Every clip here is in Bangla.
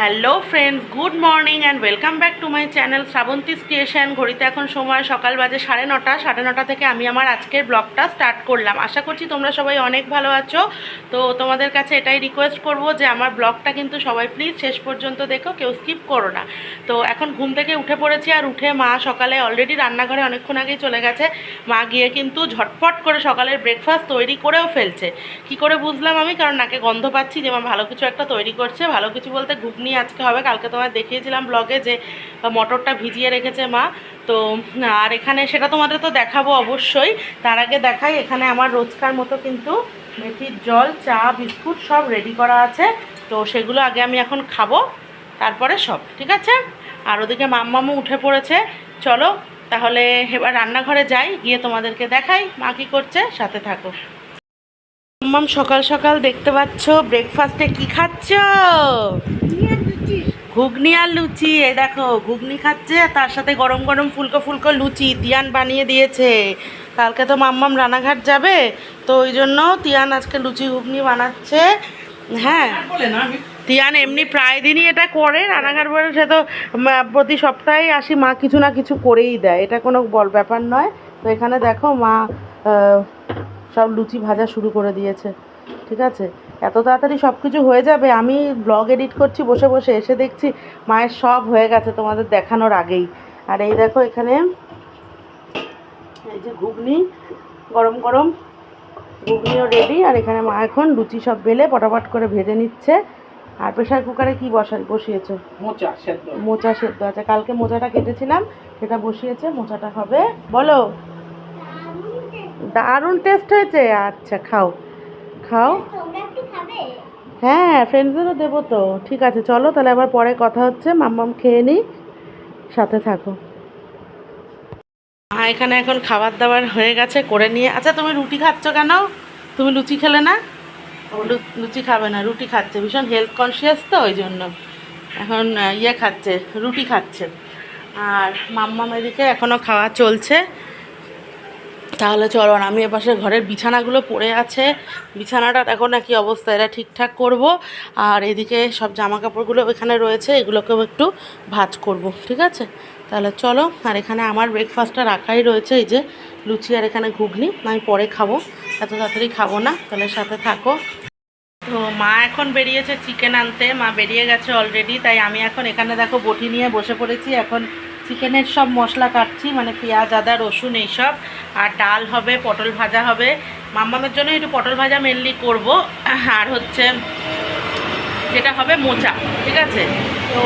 Hello friends good morning and welcome back to my channel Srabanti creation ঘড়িতে এখন সময় সকাল বাজে সাড়ে নটা। সাড়ে নটা থেকে আমি আমার আজকের ব্লগটা স্টার্ট করলাম। আশা করছি তোমরা সবাই অনেক ভালো আছো। তো তোমাদের কাছে এটাই রিকোয়েস্ট করব যে, আমার ব্লগটা কিন্তু সবাই প্লিজ শেষ পর্যন্ত দেখো, কেউ স্কিপ করো না। তো এখন ঘুম থেকে উঠে পড়েছি আর উঠে মা সকালে অলরেডি রান্নাঘরে অনেকক্ষণ আগেই চলে গেছে। মা গিয়ে কিন্তু ঝটপট করে সকালের ব্রেকফাস্ট তৈরি করেও ফেলছে। কি করে বুঝলাম আমি? কারণ নাকে গন্ধ পাচ্ছি যে, মা ভালো কিছু একটা তৈরি করছে। ভালো কিছু বলতে ঘুগনি আজকে হবে, কালকে তোমায় দেখিয়েছিলাম ব্লগে যে মটরটা ভিজিয়ে রেখেছে মা। তো, আর এখানে সেটা তোমাদের তো দেখাবো অবশ্যই। তার আগে দেখাই, এখানে আমার রোজকার মতো কিন্তু মেথির জল, চা, বিস্কুট সব রেডি করা আছে। তো সেগুলো আগে আমি এখন খাব, তারপরে সব, ঠিক আছে? আর ওদিকে মাম্মামু উঠে পড়েছে। চলো, তাহলে এবার রান্নাঘরে যাই, গিয়ে তোমাদেরকে দেখাই মা কী করছে, সাথে থাকো। মাম্মাম সকাল সকাল দেখতে পাচ্ছ ব্রেকফাস্টে কি খাচ্ছ? ঘুগনি আর লুচি, এই দেখো, ঘুগনি খাচ্ছে আর তার সাথে গরম গরম ফুলকো ফুলকো লুচি তিয়ান বানিয়ে দিয়েছে। কালকে তো মাম্মাম রানাঘাট যাবে, তো ওই জন্য তিয়ান আজকে লুচি ঘুগনি বানাচ্ছে। হ্যাঁ তিয়ান এমনি প্রায় দিনই এটা করে, রানাঘাট বলে সে তো প্রতি সপ্তাহেই আসি, মা কিছু না কিছু করেই দেয়। এটা কোনো বল ব্যাপার নয়। তো এখানে দেখো মা সব লুচি ভাজা শুরু করে দিয়েছে। ঠিক আছে? এত তাড়াতাড়ি সব কিছু হয়ে যাবে আমি ব্লগ এডিট করছি বসে বসে এসে দেখছি মায়ের সব হয়ে গেছে তোমাদের দেখানোর আগেই। আর এই দেখো এখানে এই যে ঘুগনি গরম গরম ঘুগনিও রেডি আর এখানে মা এখন লুচি সব বেলে পটাপট করে ভেজে নিচ্ছে। আর প্রেশার কুকারে কি বসা বসিয়েছো? মোচা সেদ্ধ। মোচা সেদ্ধ আছে কালকে মোচাটা কেটেছিলাম সেটা বসিয়েছে মোচাটা হবে বলো। দারুণ টেস্ট হয়েছে আচ্ছা খাও খাও। হ্যাঁ ফ্রেন্ডসদেরও দেবো তো। ঠিক আছে, চলো, তাহলে আবার পরে কথা হচ্ছে। মাম্মাম খেয়ে নিই সাথে থাকো। মা এখানে এখন খাবার দাবার হয়ে গেছে, করে নিয়ে। আচ্ছা তুমি রুটি খাচ্ছ কেন? তুমি লুচি খেলে না? লুচি খাবে না, রুটি খাচ্ছে, ভীষণ হেলথ কনসিয়াস তো, ওই জন্য। এখন ইয়ে খাচ্ছে, রুটি খাচ্ছে। আর মাম্মাম এদিকে এখনও খাওয়া চলছে। তাহলে চলো আমি এপাশে ঘরের বিছানাগুলো পড়ে আছে। বিছানাটা এখন কি অবস্থা এটা ঠিকঠাক করব। আর এদিকে সব জামা কাপড়গুলো এখানে রয়েছে, এগুলোকেও একটু ভাজ করব, ঠিক আছে? তাহলে চলো, আর এখানে আমার ব্রেকফাস্টটা রাখাই রয়েছে, এই যে লুচি আর এখানে ঘুগনি, আমি পরে খাব। এত তাড়াতাড়ি খাব না, তাহলে সাথে থাকো। তো মা এখন বেরিয়েছে চিকেন আনতে, মা বেরিয়ে গেছে অলরেডি তাই আমি এখন এখানে দেখো বটি নিয়ে বসে পড়েছি, এখন চিকেনের সব মশলা কাটছি মানে পেঁয়াজ, আদা, রসুন এইসব। আর ডাল হবে, পটল ভাজা হবে। মাম্মামের জন্য একটু পটল ভাজা মেনলি করব। আর হচ্ছে যেটা হবে মোচা, ঠিক আছে? তো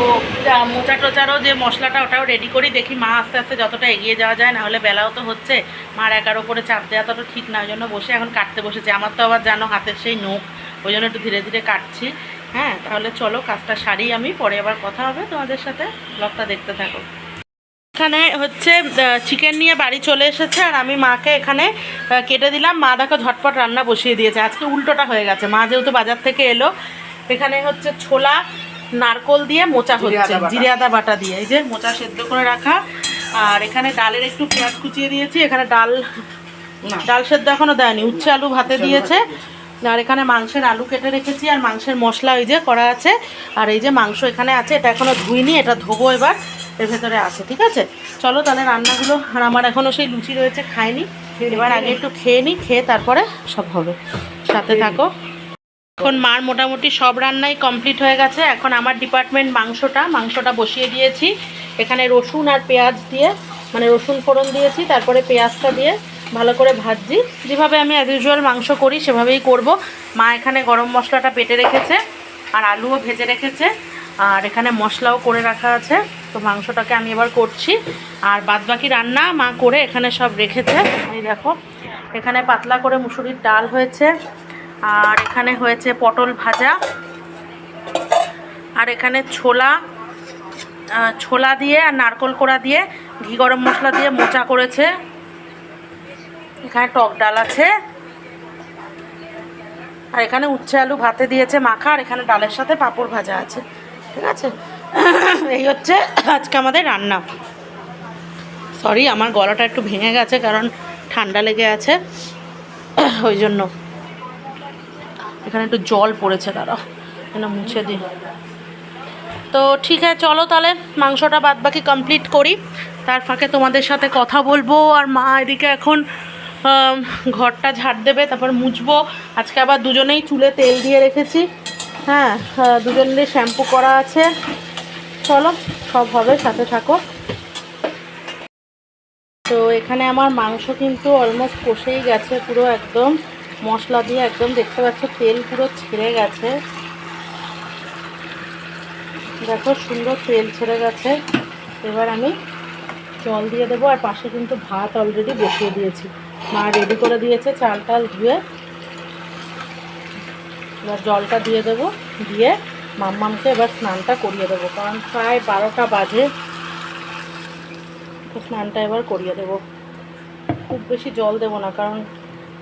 মোচা টোচারও যে মশলাটা ওটাও রেডি করি, দেখি মা আস্তে আস্তে যতটা এগিয়ে যাওয়া যায় না হলে বেলাও তো হচ্ছে। মার একার ওপরে চাপ দেওয়া তো ঠিক না ওই জন্য বসে এখন কাটতে বসেছে। আমার তো আবার জানো হাতের সেই নোখ ওই জন্য একটু ধীরে ধীরে কাটছি। হ্যাঁ তাহলে চলো কাজটা সারি আমি, পরে আবার কথা হবে তোমাদের সাথে। ব্লগটা দেখতে থাকো। এখানে হচ্ছে চিকেন নিয়ে বাড়ি চলে এসেছে আর আমি মাকে এখানে কেটে দিলাম। মা দেখো ঝটপট রান্না বসিয়ে দিয়েছে। আজকে উল্টোটা হয়ে গেছে। মা যেহেতু বাজার থেকে এলো এখানে হচ্ছে ছোলা নারকোল দিয়ে মোচা হচ্ছে। জিরে আদা বাটা দিয়ে। এই যে মোচা সেদ্ধ করে রাখা। আর এখানে ডালের একটু পেঁয়াজ কুচিয়ে দিয়েছি। এখানে ডাল ডাল সেদ্ধ এখনও দেয়নি। উচ্ছে আলু ভাতে দিয়েছে। আর এখানে মাংসের আলু কেটে রেখেছি। আর মাংসের মশলা ওই যে করা আছে। আর এই যে মাংস এখানে আছে এটা এখনও ধুইনি এটা ধোবো এবার। এর ভেতরে আছে, ঠিক আছে? চলো তাহলে রান্নাগুলো, আর আমার এখনও সেই লুচি রয়েছে, খাইনি। এবার আগে একটু খেয়ে নিই খেয়ে তারপরে সব হবে। সাথে থাকো। এখন মার মোটামুটি সব রান্নাই কমপ্লিট হয়ে গেছে। এখন আমার ডিপার্টমেন্ট মাংসটা মাংসটা বসিয়ে দিয়েছি। এখানে রসুন আর পেঁয়াজ দিয়ে মানে রসুন ফোড়ন দিয়েছি, তারপরে পেঁয়াজটা দিয়ে ভালো করে ভাজছি। যেভাবে আমি অ্যাজ ইউজুয়াল মাংস করি, সেভাবেই করব। মা এখানে গরম মশলাটা পেটে রেখেছে, আর আলুও ভেজে রেখেছে। আর এখানে মশলাও করে রাখা আছে। তো মাংসটাকে আমি এবার করছি। আর বাদবাকি রান্না মা করে এখানে সব রেখেছে। এই দেখো, এখানে পাতলা করে মুসুরির ডাল হয়েছে। আর এখানে হয়েছে পটল ভাজা। আর এখানে ছোলা ছোলা দিয়ে আর নারকোল কোড়া দিয়ে ঘি গরম মশলা দিয়ে মোচা করেছে। এখানে টক ডাল আছে। আর এখানে উচ্ছে আলু ভাতে দিয়েছে মাখা। আর এখানে ডালের সাথে পাঁপড় ভাজা আছে। ঠিক আছে? এই হচ্ছে আজকে আমাদের রান্না। সরি আমার গলাটা একটু ভেঙে গেছে কারণ ঠান্ডা লেগে আছে। ওই জন্য। এখানে একটু জল পড়েছে তারা এখানে মুছে দিই। তো ঠিক আছে, চলো তাহলে মাংসটা বাদ বাকি কমপ্লিট করি। তার ফাঁকে তোমাদের সাথে কথা বলব আর মা এদিকে এখন ঘরটা ঝাড় দেবে, তারপর মুছবো। আজকে আবার দুজনেই চুলে তেল দিয়ে রেখেছি। হ্যাঁ আহ, দুজনের শ্যাম্পু করা আছে। চলো সব হবে সাথে থাকো। তো এখানে আমার মাংস কিন্তু অলমোস্ট কষেই গেছে পুরো একদম। মশলা দিয়ে একদম দেখতে পাচ্ছ তেল পুরো ছেড়ে গেছে। দেখো সুন্দর তেল ছেড়ে গেছে। এবার আমি জল দিয়ে দেবো আর পাশে কিন্তু ভাত অলরেডি বসিয়ে দিয়েছি। মা রেডি করে দিয়েছে চাল টাল ধুয়ে। এবার জলটা দিয়ে দেবো, দিয়ে মাম্মামকে এবার স্নানটা করিয়ে দেবো, কারণ প্রায় বারোটা বাজে। স্নানটা এবার করিয়ে দেবো। খুব বেশি জল দেবো না, কারণ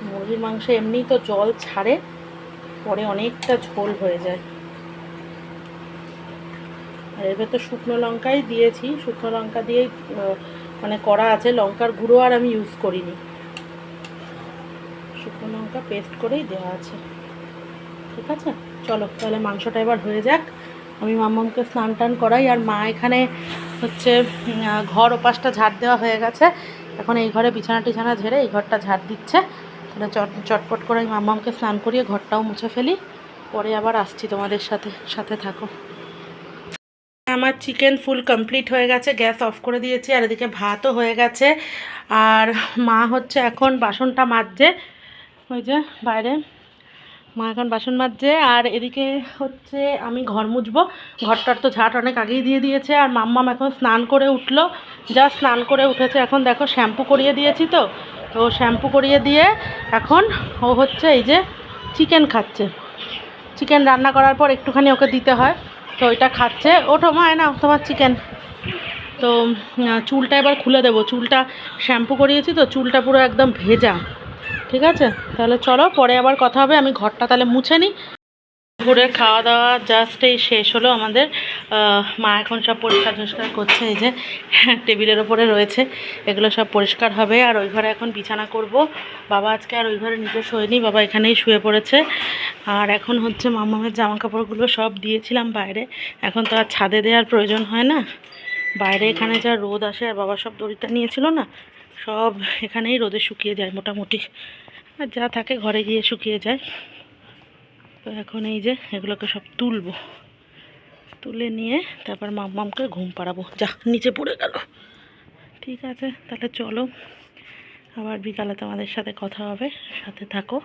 মুরগির মাংস এমনিই তো জল ছাড়ে, পরে অনেকটা ঝোল হয়ে যায়। আর এবার তো শুকনো লঙ্কাই দিয়েছি, শুকনো লঙ্কা দিয়েই মানে করা আছে, লঙ্কার গুঁড়ো আর আমি ইউজ করিনি। শুকনো লঙ্কা পেস্ট করেই দেওয়া আছে। ঠিক আছে? চলো, তাহলে মাংসটা এবার হয়ে যাক। আমি মাম্মামকে স্নান টান করাই, আর মা এখানে হচ্ছে ঘর ওপাশটা ঝাড় দেওয়া হয়ে গেছে। এখন এই ঘরে বিছানা টিছানা ঝেড়ে এই ঘরটা ঝাড় দিচ্ছে। তাহলে চট, চটপট করে আমি মাম্মামকে স্নান করিয়ে ঘরটাও মুছে ফেলি। পরে আবার আসছি তোমাদের সাথে সাথে থাকো। আমার চিকেন ফুল কমপ্লিট হয়ে গেছে, গ্যাস অফ করে দিয়েছি, আর এদিকে ভাতও হয়ে গেছে। আর মা হচ্ছে এখন বাসনটা মাজছে। ওই যে, বাইরে। মা এখন বাসন মাজছে, আর এদিকে হচ্ছে আমি ঘর মুছবো। ঘরটার তো ঝাট অনেক আগেই দিয়ে দিয়েছে, আর মাম্মাম এখন স্নান করে উঠল। যা স্নান করে উঠেছে, এখন দেখো শ্যাম্পু করিয়ে দিয়েছি তো। তো শ্যাম্পু করিয়ে দিয়ে এখন ও হচ্ছে এই যে চিকেন খাচ্ছে। চিকেন রান্না করার পর একটুখানি ওকে দিতে হয়, তো ওইটা খাচ্ছে। ওঠো মা না তোমার চিকেন। তো চুলটা এবার খুলে দেবো। চুলটা শ্যাম্পু করিয়েছি তো, চুলটা পুরো একদম ভেজা। ঠিক আছে? তাহলে চলো, পরে আবার কথা হবে, আমি ঘরটা তাহলে মুছে নিই। ঘুরে খাওয়া দাওয়া জাস্ট এই শেষ হলো আমাদের। মা এখন সব পরিষ্কার টরিষ্কার করছে, এই যে টেবিলের ওপরে রয়েছে। এগুলো সব পরিষ্কার হবে, আর ওই ঘরে এখন বিছানা করব। বাবা আজকে আর ওই ঘরে নিজে শোয়নি বাবা এখানেই শুয়ে পড়েছে। আর এখন হচ্ছে মামামের জামা কাপড়গুলো সব দিয়েছিলাম বাইরে। এখন তো আর ছাদে দেওয়ার প্রয়োজন হয় না। বাইরে এখানে যা রোদ আসে, আর বাবা সব দড়িটা নিয়েছিল না সব এখানেই রোদে শুকিয়ে যায় মোটামুটি। আর যা থাকে ঘরে গিয়ে শুকিয়ে যায়। তো এখন এই যে এগুলোকে সব তুলবো। তুলে নিয়ে তারপর মাম্মামকে ঘুম পাড়াবো। যা, নিচে পড়ে গেল। ঠিক আছে, তাহলে চলো। আবার বিকালে তোমাদের সাথে কথা হবে, সাথে থাকো।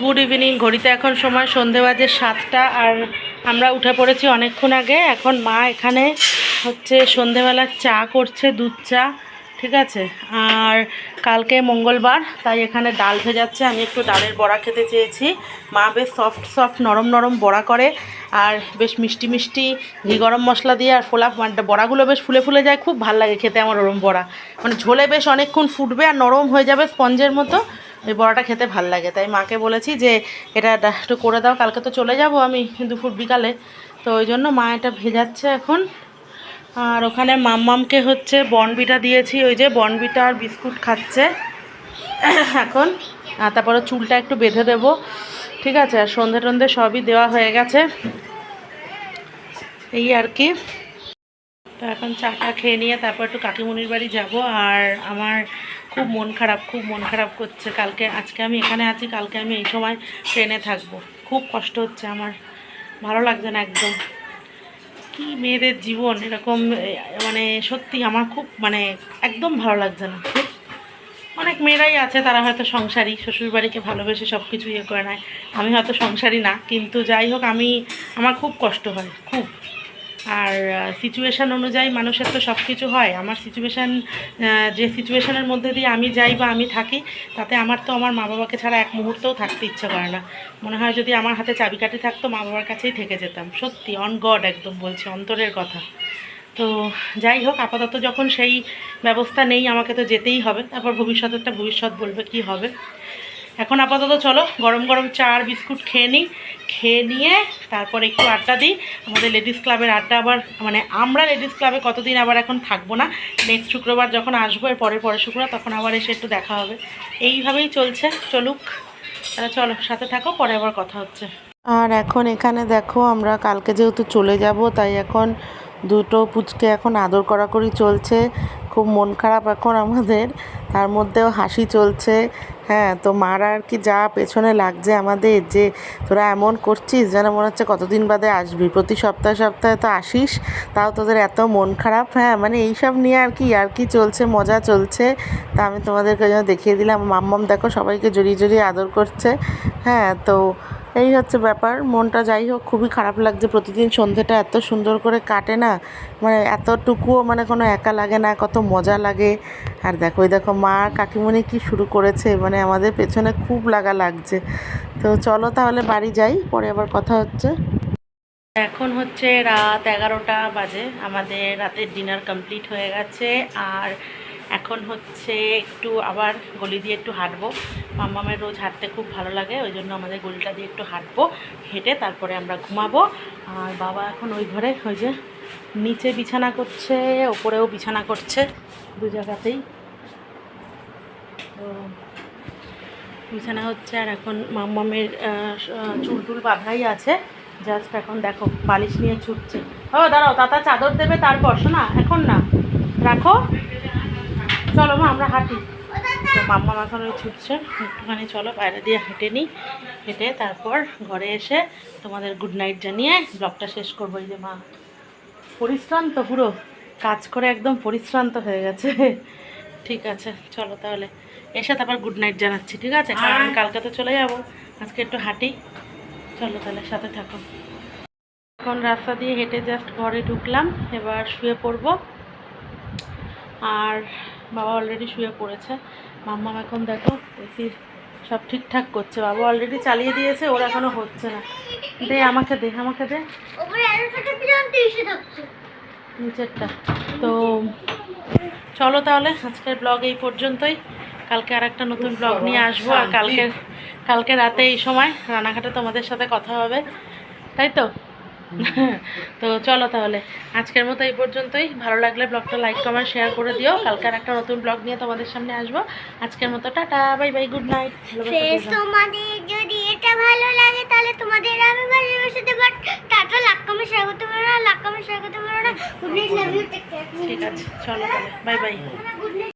গুড ইভিনিং ঘড়িতে এখন সময় সন্ধে বাজে সাতটা আর আমরা উঠে পড়েছি অনেকক্ষণ আগে। এখন মা এখানে হচ্ছে সন্ধেবেলা চা করছে, দুধ চা, ঠিক আছে? আর কালকে মঙ্গলবার, তাই এখানে ডাল ভেজাচ্ছে। আমি একটু ডালের বড়া খেতে চেয়েছি। মা বেশ সফট সফট নরম নরম বড়া করে। আর বেশ মিষ্টি মিষ্টি ঘি গরম মশলা দিয়ে আর ফোলা মানে বড়াগুলো বেশ ফুলে ফুলে যায়। খুব ভালো লাগে খেতে আমার ওরম বড়া। মানে ঝোলে বেশ অনেকক্ষণ ফুটবে আর নরম হয়ে যাবে স্পঞ্জের মতো। ওই বড়াটা খেতে ভালো লাগে। তাই মাকে বলেছি যে, এটা একটু করে দাও, কালকে তো চলে যাব আমি দুপুর বিকালে। তো ওই জন্য মা এটা ভেজাচ্ছে এখন। আর ওখানে মাম্মামকে হচ্ছে বনবিটা দিয়েছি, ওই যে বনবিটা আর বিস্কুট খাচ্ছে এখন। আর তারপরে চুলটা একটু বেঁধে দেবো। ঠিক আছে, আর সন্ধে টন্ধে সবই দেওয়া হয়ে গেছে। এই আর কি। তো এখন চাটা খেয়ে নিয়ে তারপর একটু কাকিমুনির বাড়ি যাব। আর আমার খুব মন খারাপ, খুব মন খারাপ করছে। কালকে, আজকে আমি এখানে আছি, কালকে আমি এই সময় ট্রেনে থাকব। খুব কষ্ট হচ্ছে আমার। ভালো লাগছে না একদম। কি মেয়েদের জীবন, এরকম মানে সত্যি আমার খুব মানে একদম ভালো লাগছে না। অনেক মেয়েরাই আছে, তারা হয়তো সংসারী, শ্বশুরবাড়িকে ভালোবেসে সব কিছু ইয়ে করে নেয়। আমি হয়তো সংসারী না, কিন্তু যাই হোক, আমি, আমার খুব কষ্ট হয়, খুব। আর সিচুয়েশান অনুযায়ী মানুষের তো সব কিছু হয়। আমার সিচুয়েশান যে সিচুয়েশানের মধ্যে দিয়ে আমি যাই বা আমি থাকি, তাতে আমার তো আমার মা বাবাকে ছাড়া এক মুহূর্তেও থাকতে ইচ্ছে করে না। মনে হয় যদি আমার হাতে চাবিকাঠি থাকতো মা বাবার কাছেই থেকে যেতাম। সত্যি অন গড একদম বলছি, অন্তরের কথা। তো যাই হোক, আপাতত যখন সেই ব্যবস্থা নেই, আমাকে তো যেতেই হবে। তারপর ভবিষ্যতেরটা ভবিষ্যৎ বলবে কি হবে। এখন আপাতত চলো, গরম গরম চা আর বিস্কুট খেয়ে নিই। খেয়ে নিয়ে তারপর একটু আড্ডা দিই। আমাদের লেডিস ক্লাবের আড্ডা আবার মানে আমরা লেডিস ক্লাবে কতদিন আবার এখন থাকব না? নেক্সট শুক্রবার যখন আসব, এর পরের পরের শুক্রবার, তখন আবার এসে একটু দেখা হবে। এইভাবেই চলছে, চলুক। তাহলে চলো, সাথে থাকো, পরে আবার কথা হচ্ছে। আর এখন এখানে দেখো, আমরা কালকে যেহেতু চলে যাব, তাই এখন দুটো পুচকে এখন আদর করাকরি চলছে। খুব মন খারাপ এখন আমাদের। তার মধ্যেও হাসি চলছে। হ্যাঁ তো মারা আর কি যা পেছনে লাগছে আমাদের, যে তোরা এমন করছিস যেন মনে হচ্ছে কতদিন বাদে আসবি। প্রতি সপ্তাহে সপ্তাহে তো আসিস, তাও তোদের এত মন খারাপ। হ্যাঁ মানে এইসব নিয়ে আর কি আর কি চলছে, মজা চলছে। তা আমি তোমাদেরকে যেন দেখিয়ে দিলাম। মাম্মাম দেখো সবাইকে জড়িয়ে জড়িয়ে আদর করছে। হ্যাঁ তো এই হচ্ছে ব্যাপার। মনটা যাই হোক, খুবই খারাপ লাগছে প্রতিদিন। সন্ধেটা এত সুন্দর করে কাটে না মানে এতটুকুও মানে কোনো একা লাগে না, কত মজা লাগে। আর দেখো ওই দেখো, মা কাকিমণি কি শুরু করেছে মানে আমাদের পেছনে খুব লাগা লাগছে। তো চলো তাহলে বাড়ি যাই, পরে আবার কথা হচ্ছে। এখন হচ্ছে রাত এগারোটা বাজে, আমাদের রাতের ডিনার কমপ্লিট হয়ে গেছে। আর এখন হচ্ছে একটু আবার গলি দিয়ে একটু হাঁটবো। মাম্মামের রোজ হাঁটতে খুব ভালো লাগে ওই জন্য আমাদের গলিটা দিয়ে একটু হাঁটবো হেঁটে তারপরে আমরা ঘুমাবো। আর বাবা এখন ওই ঘরে ওই যে নিচে বিছানা করছে ওপরেও বিছানা করছে দু জায়গাতেই। তো বিছানা হচ্ছে আর এখন মাম্মামের আহ, চুল টুল বাঁধাই আছে। জাস্ট এখন দেখো বালিশ নিয়ে ছুটছে। ও দাঁড়াও তাতা চাদর দেবে তারপর শোনা এখন না রাখো। চলো মা আমরা হাঁটি। তো মাম্মা এখন ওই ছুটছে। একটুখানি চলো বাইরে দিয়ে হেঁটে নিই। হেঁটে তারপর ঘরে এসে তোমাদের গুড নাইট জানিয়ে ব্লগটা শেষ করব। এই যে মা পরিশ্রান্ত পুরো। কাজ করে একদম পরিশ্রান্ত হয়ে গেছে। ঠিক আছে চলো তাহলে। এসে তারপর গুড নাইট জানাচ্ছি ঠিক আছে? কারণ কালকে তো চলে যাব। আজকে একটু হাঁটি। চলো তাহলে সাথে থাকো। এখন রাস্তা দিয়ে হেঁটে জাস্ট ঘরে ঢুকলাম। এবার শুয়ে পড়ব। আর বাবা অলরেডি শুয়ে পড়েছে। মাম্মাম এখন দেখো এসির সব ঠিকঠাক করছে। বাবা অলরেডি চালিয়ে দিয়েছে ওর এখনও হচ্ছে না। দে আমাকে দে আমাকে দে। নিচেরটা। তো চলো তাহলে আজকের ব্লগ এই পর্যন্তই। কালকে আর একটা নতুন ব্লগ নিয়ে আসব আর কালকে কালকে রাতে এই সময় রানাঘাটে তোমাদের সাথে কথা হবে। তাই তো? তো চলো তাহলে আজকের মতো এই পর্যন্তই। ভালো লাগলে ব্লগটা লাইক কমেন্ট শেয়ার করে দিও। কালকে একটা নতুন ব্লগ নিয়ে তোমাদের সামনে আসব। আজকের মতো tata bye bye good night তোমাদের যদি এটা ভালো লাগে তাহলে তোমাদের আমি ভালোবেসে দেবো টাটা লাখ কমে স্বাগত করো না লাখ কমে স্বাগত করো না। Good night love you take care ঠিক আছে চলো বাই বাই